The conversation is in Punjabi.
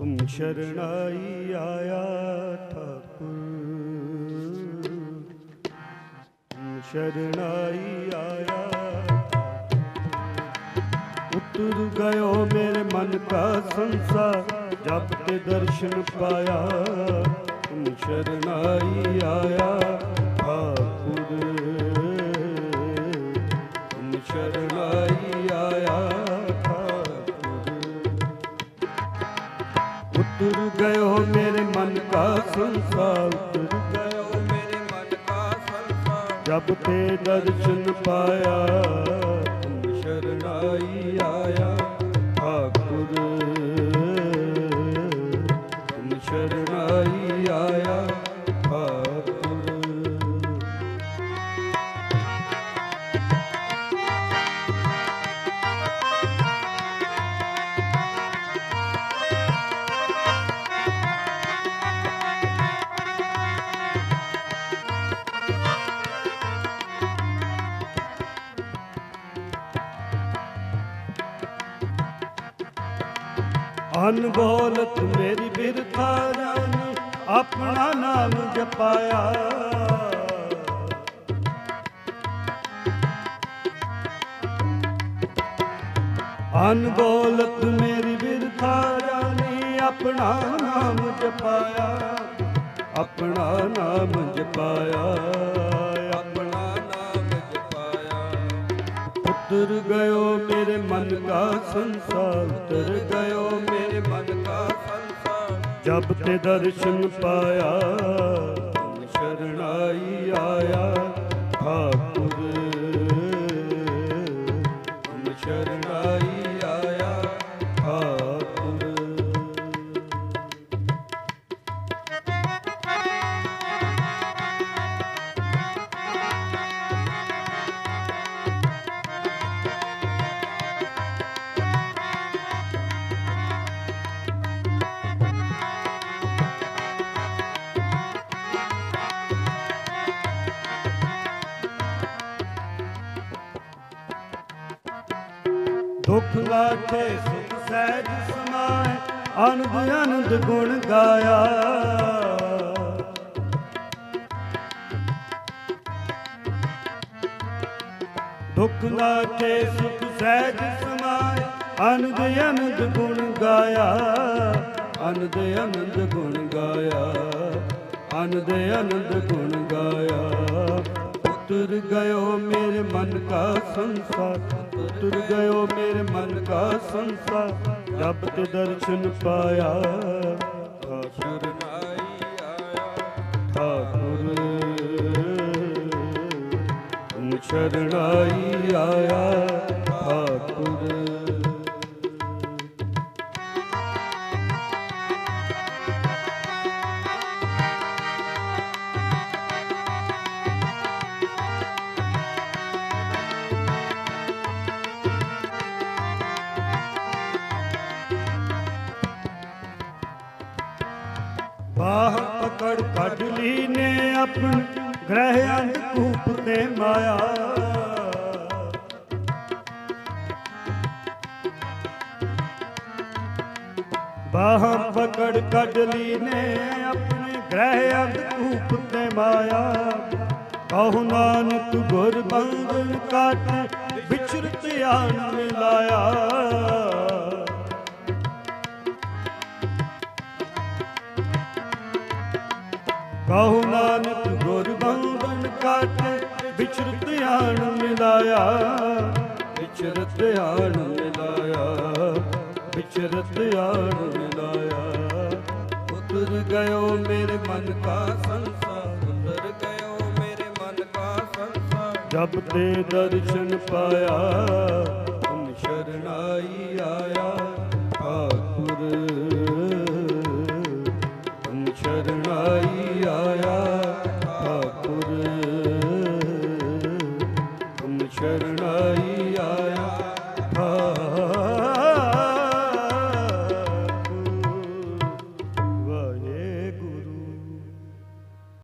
ਤੁਮ ਸ਼ਰਣਾਈ ਆਇਆ ਠਾਕੁਰ ਤੁਮ ਸ਼ਰਣਾਈ ਆਇਆ ਉਤਰ ਗਇਓ ਮੇਰੇ ਮਨ ਕਾ ਸੰਸਾਰ ਜਪ ਤੇ ਦਰਸ਼ਨ ਪਾਇਆ ਤੁਮ ਸ਼ਰਣਾਈ ਆਇਆ ਠਾਕੁਰ ਤੁਮ ਸ਼ਰਣਾਈ ਆਇਆ ਉਤਰ ਗਇਓ ਮੇਰੇ ਮਨ ਕਾ ਸੰਸਾਰ ਉਤਰ ਗਇਓ ਮੇਰੇ ਮਨ ਕਾ ਸੰਸਾਰ ਜਬ ਤੇ ਦਰਸ਼ਨ ਪਾਇਆ ਤੁਮ ਸ਼ਰਨਾਈ ਅਨਬੋਲਤ ਮੇਰੀ ਬਿਰਥਾ ਜਾਨੀ ਆਪਣਾ ਨਾਮ ਜਪਾਇਆ। ਅਨਬੋਲਤ ਮੇਰੀ ਬਿਰਥਾ ਜਾਨੀ ਆਪਣਾ ਨਾਮ ਜਪਾਇਆ। ਆਪਣਾ ਨਾਮ ਜਪਾਇਆ। ਉਤਰ ਗਇਓ ਮੇਰੇ ਮਨ ਕਾ ਸੰਸਾਰ ਉਤਰ ਗਇਓ ਮੇਰੇ ਮਨ ਕਾ ਸੰਸਾਰ। ਜਬ ਤੇ ਦਰਸ਼ਨ ਪਾਇਆ ਤੁਮ ਸ਼ਰਣਾਈ ਆਇਆ, ਠਾਕੁਰ। ਤੁਮ ਸ਼ਰਣਾਈ ਦੁਖ ਲਾਠੇ ਸੁਖ ਸਹਿਜ ਸਮਾਏ, ਆਨੰਦ ਆਨੰਦ ਗੁਣ ਗਾਇਆ। ਦੁਖ ਲਾਠੇ ਸੁਖ ਸਹਿਜ ਸਮਾਏ, ਆਨੰਦ ਆਨੰਦ ਗੁਣ ਗਾਇਆ। ਆਨੰਦ ਆਨੰਦ ਗੁਣ ਗਾਇਆ, ਆਨੰਦ ਆਨੰਦ ਗੁਣ ਗਾਇਆ। ਉਤਰ ਗਇਓ ਮੇਰੇ ਮਨ ਕਾ ਸੰਸਾਰ। ਉਤਰ ਗਇਓ ਮੇਰੇ ਮਨ ਕਾ ਸੰਸਾਰ ਜਬ ਤੇ ਦਰਸ਼ਨ ਪਾਇਆ। ਠਾਕੁਰ ਸ਼ਰਨਾਈ ਆਇਆ। ਠਾਕੁਰ ਤੁਮ ਸ਼ਰਣਾਈ ਆਇਆ। ਬਾਹ ਪਕੜ ਕੱਢ ਲਈ ਨੇ ਆਪਣ, ਗ੍ਰਹਿ ਅੰਧਕੂਪ ਤੇ ਮਾਇਆ। ਬਾਹ ਪਕੜ ਕੱਢ ਲਈ ਨੇ ਆਪਣੇ, ਗ੍ਰਹਿ ਅੰਧਕੂਪ ਤੇ ਮਾਇਆ। ਕਹੋ ਨਾਨਕ ਗੁਰ ਬੰਧਨ ਕਾਟ ਵਿਚਰਤ ਆਨ ਮਿਲਾਇਆ ਕਹੂ ਨਾਨਕ ਗੁਰ ਬੰਧਨ ਕਾਟੇ ਵਿਚਰਤ ਆਣ ਮਿਲਾਇਆ। ਵਿਚਰਤ ਆਣ ਮਿਲਾਇਆ, ਵਿਚਰਤ ਆਣ ਮਿਲਾਇਆ। ਉਤਰ ਗਇਓ ਮੇਰੇ ਮਨ ਕਾ ਸੰਸਾਰ, ਉਤਰ ਗਇਓ ਮੇਰੇ ਮਨ ਕਾ ਸੰਸਾਰ। ਜਬ ਤੇ ਦਰਸ਼ਨ ਪਾਇਆ, ਤੁਮ ਸ਼ਰਨਾਈ ਆਇਆ। ਆਖੁਰ ਤੁਮ ਸ਼ਰਨਾਈ